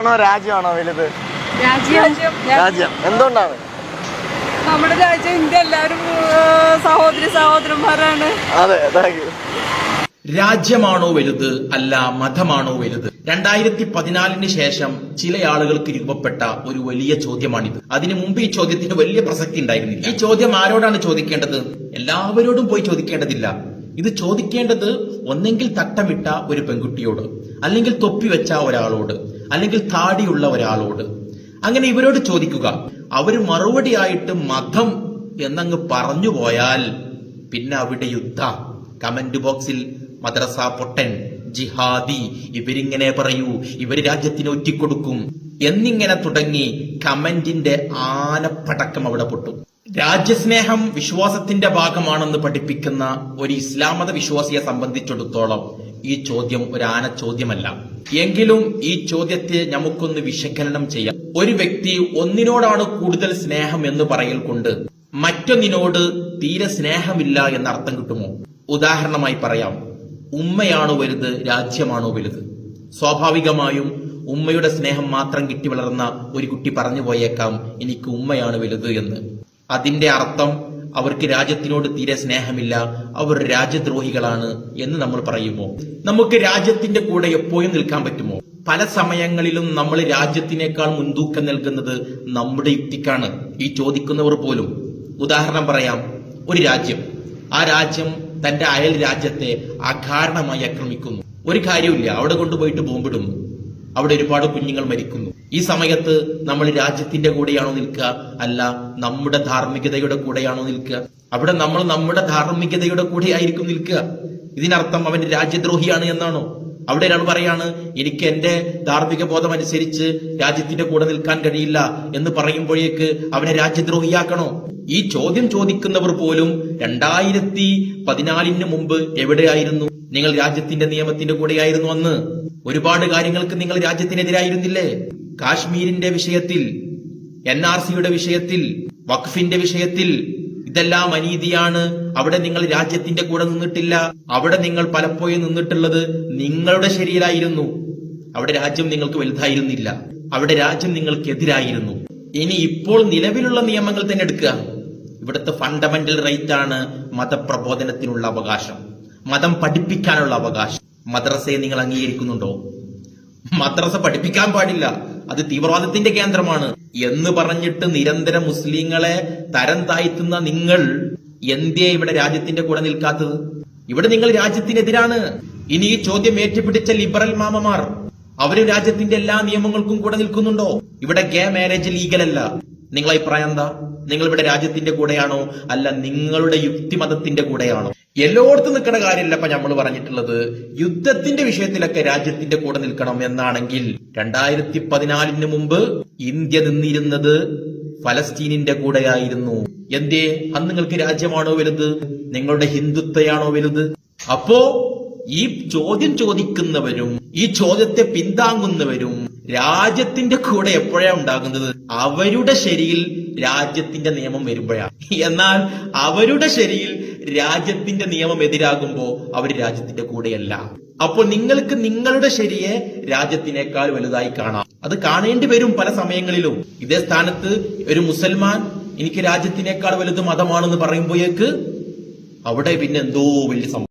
ആണോ രാജ്യമാണോ വലുത്? രാജ്യം. എന്തുകൊണ്ടാണ്? നമ്മുടെ രാജ്യം ഇന്ത്യ എല്ലാവരും സഹോദരി സഹോദരന്മാരാണ്. അതെ താങ്ക് യു രാജ്യമാണോ വലുത് അല്ല മതമാണോ വലുത്? രണ്ടായിരത്തി പതിനാലിന് ശേഷം ചില ആളുകൾക്ക് രൂപപ്പെട്ട ഒരു വലിയ ചോദ്യമാണിത്. അതിനു മുമ്പ് ഈ ചോദ്യത്തിന് വലിയ പ്രസക്തി ഉണ്ടായിരുന്നില്ല. ഈ ചോദ്യം ആരോടാണ് ചോദിക്കേണ്ടത്? എല്ലാവരോടും പോയി ചോദിക്കേണ്ടതില്ല. ഇത് ചോദിക്കേണ്ടത് ഒന്നെങ്കിൽ തട്ടമിട്ട ഒരു പെൺകുട്ടിയോട്. അല്ലെങ്കിൽ തൊപ്പി വെച്ച ഒരാളോട് അല്ലെങ്കിൽ താടിയുള്ള ഒരാളോട്. അങ്ങനെ ഇവരോട് ചോദിക്കുക അവർ മറുപടിയായിട്ട് മതം എന്നങ്ങ് പറഞ്ഞു പോയാൽ പിന്നെ അവിടെ യുദ്ധ? കമന്റ് ബോക്സിൽ മദ്രസ പൊട്ടൻ ജിഹാദി ഇവരിങ്ങനെ പറയൂ ഇവർ രാജ്യത്തിന് ഒറ്റിക്കൊടുക്കും എന്നിങ്ങനെ തുടങ്ങി കമന്റിന്റെ ആനപ്പടക്കം അവിടെ പൊട്ടും. രാജ്യസ്നേഹം വിശ്വാസത്തിന്റെ ഭാഗമാണെന്ന് പഠിപ്പിക്കുന്ന ഒരു ഇസ്ലാമത വിശ്വാസിയെ സംബന്ധിച്ചിടത്തോളം ഈ ചോദ്യം ഒരു ആന ചോദ്യമല്ല. എങ്കിലും ഈ ചോദ്യത്തെ നമുക്കൊന്ന് വിശകലനം ചെയ്യാം. ഒരു വ്യക്തി ഒന്നിനോടാണ് കൂടുതൽ സ്നേഹം എന്ന് പറയൽ കൊണ്ട് മറ്റൊന്നിനോട് തീരെ സ്നേഹമില്ല എന്ന അർത്ഥം കിട്ടുമോ? ഉദാഹരണമായി പറയാം. ഉമ്മയാണോ വലുത് രാജ്യമാണോ വലുത്? സ്വാഭാവികമായും ഉമ്മയുടെ സ്നേഹം മാത്രം കിട്ടി വളർന്ന ഒരു കുട്ടി പറഞ്ഞു പോയേക്കാം എനിക്ക് ഉമ്മയാണ് വലുത് എന്ന്. അതിന്റെ അർത്ഥം അവർക്ക് രാജ്യത്തിനോട് തീരെ സ്നേഹമില്ല. അവർ രാജ്യദ്രോഹികളാണ് എന്ന് നമ്മൾ പറയുമോ? നമുക്ക് രാജ്യത്തിന്റെ കൂടെ എപ്പോഴും നിൽക്കാൻ പറ്റുമോ? പല സമയങ്ങളിലും നമ്മൾ രാജ്യത്തിനേക്കാൾ മുൻതൂക്കം നൽകുന്നത് നമ്മുടെ യുക്തിക്കാണ്. ഈ ചോദിക്കുന്നവർ പോലും. ഉദാഹരണം പറയാം. ഒരു രാജ്യം. ആ രാജ്യം തന്റെ അയൽ രാജ്യത്തെ അകാരണമായി ആക്രമിക്കുന്നു. ഒരു കാര്യമില്ല അവിടെ കൊണ്ടുപോയിട്ട് ബോംബിടുന്നു അവിടെ ഒരുപാട് കുഞ്ഞുങ്ങൾ മരിക്കുന്നു. ഈ സമയത്ത് നമ്മൾ രാജ്യത്തിന്റെ കൂടെയാണോ നിൽക്കുക? അല്ല നമ്മുടെ ധാർമ്മികതയുടെ കൂടെയാണോ നിൽക്കുക? അവിടെ നമ്മൾ നമ്മുടെ ധാർമ്മികതയുടെ കൂടെ ആയിരിക്കും നിൽക്കുക. ഇതിനർത്ഥം അവൻ രാജ്യദ്രോഹിയാണ് എന്നാണോ? അവിടെ ഒരാൾ പറയാണ് എനിക്ക് എന്റെ ധാർമ്മിക ബോധം അനുസരിച്ച് രാജ്യത്തിന്റെ കൂടെ നിൽക്കാൻ കഴിയില്ല എന്ന് പറയുമ്പോഴേക്ക് അവനെ രാജ്യദ്രോഹിയാക്കണോ? ഈ ചോദ്യം ചോദിക്കുന്നവർ പോലും രണ്ടായിരത്തി പതിനാലിന് മുമ്പ് എവിടെയായിരുന്നു? നിങ്ങൾ രാജ്യത്തിന്റെ നിയമത്തിന്റെ കൂടെയായിരുന്നു അന്ന്. ഒരുപാട് കാര്യങ്ങൾക്ക് നിങ്ങൾ രാജ്യത്തിനെതിരായിരുന്നില്ലേ? കാശ്മീരിന്റെ വിഷയത്തിൽ എൻ ആർ സിയുടെ വിഷയത്തിൽ വഖഫിന്റെ വിഷയത്തിൽ ഇതെല്ലാം അനീതിയാണ്. അവിടെ നിങ്ങൾ രാജ്യത്തിന്റെ കൂടെ നിന്നിട്ടില്ല. അവിടെ നിങ്ങൾ പലപ്പോഴും നിന്നിട്ടുള്ളത് നിങ്ങളുടെ ശരിയിലായിരുന്നു. അവിടെ രാജ്യം നിങ്ങൾക്ക് വലുതായിരുന്നില്ല. അവിടെ രാജ്യം നിങ്ങൾക്കെതിരായിരുന്നു. ഇനി ഇപ്പോൾ നിലവിലുള്ള നിയമങ്ങൾ തന്നെ എടുക്കുക. ഇവിടുത്തെ ഫണ്ടമെന്റൽ റൈറ്റ് ആണ് മതപ്രബോധനത്തിനുള്ള അവകാശം. മതം പഠിപ്പിക്കാനുള്ള അവകാശം. മദ്രസയെ നിങ്ങൾ അംഗീകരിക്കുന്നുണ്ടോ? മദ്രസ പഠിപ്പിക്കാൻ പാടില്ല. അത് തീവ്രവാദത്തിന്റെ കേന്ദ്രമാണ്. എന്ന് പറഞ്ഞിട്ട് നിരന്തരം മുസ്ലിങ്ങളെ തരം താഴ്ത്തുന്ന നിങ്ങൾ എന്തേ ഇവിടെ രാജ്യത്തിന്റെ കൂടെ നിൽക്കാത്തത്? ഇവിടെ നിങ്ങൾ രാജ്യത്തിനെതിരാണ്. ഇനി ഈ ചോദ്യം ഏറ്റുപിടിച്ച ലിബറൽ മാമമാർ അവർ രാജ്യത്തിന്റെ എല്ലാ നിയമങ്ങൾക്കും കൂടെ നിൽക്കുന്നുണ്ടോ? ഇവിടെ ഗേ മാരേജ് ലീഗലല്ല നിങ്ങളെ അഭിപ്രായം എന്താ? നിങ്ങൾ ഇവിടെ രാജ്യത്തിന്റെ കൂടെയാണോ? അല്ല നിങ്ങളുടെ യുക്തിമതത്തിന്റെ കൂടെയാണോ? എല്ലായിടത്തും നിൽക്കുന്ന കാര്യമില്ല ഇപ്പൊ നമ്മൾ പറഞ്ഞിട്ടുള്ളത്. യുദ്ധത്തിന്റെ വിഷയത്തിലൊക്കെ രാജ്യത്തിന്റെ കൂടെ നിൽക്കണം എന്നാണെങ്കിൽ രണ്ടായിരത്തി പതിനാലിന് മുമ്പ് ഇന്ത്യ നിന്നിരുന്നത് ഫലസ്തീനിന്റെ കൂടെയായിരുന്നു. എന്തേ? അന്ന് നിങ്ങൾക്ക് രാജ്യമാണോ വലുത്? നിങ്ങളുടെ ഹിന്ദുത്വയാണോ വലുത്? അപ്പോ ഈ ചോദ്യം ചോദിക്കുന്നവരും ഈ ചോദ്യത്തെ പിന്താങ്ങുന്നവരും രാജ്യത്തിന്റെ കൂടെ എപ്പോഴാ ഉണ്ടാകുന്നത്? അവരുടെ ശരിയിൽ രാജ്യത്തിന്റെ നിയമം വരുമ്പോഴാണ്. എന്നാൽ അവരുടെ ശരിയിൽ രാജ്യത്തിന്റെ നിയമം എതിരാകുമ്പോ അവർ രാജ്യത്തിന്റെ കൂടെയല്ല. അപ്പോൾ നിങ്ങൾക്ക് നിങ്ങളുടെ ശരിയെ രാജ്യത്തിനേക്കാൾ വലുതായി കാണാം. അത് കാണേണ്ടി വരും പല സമയങ്ങളിലും. ഇതേ സ്ഥാനത്ത് ഒരു മുസൽമാൻ എനിക്ക് രാജ്യത്തിനേക്കാൾ വലുത് മതമാണെന്ന് പറയുമ്പോഴേക്ക് അവിടെ പിന്നെ എന്തോ വലിയ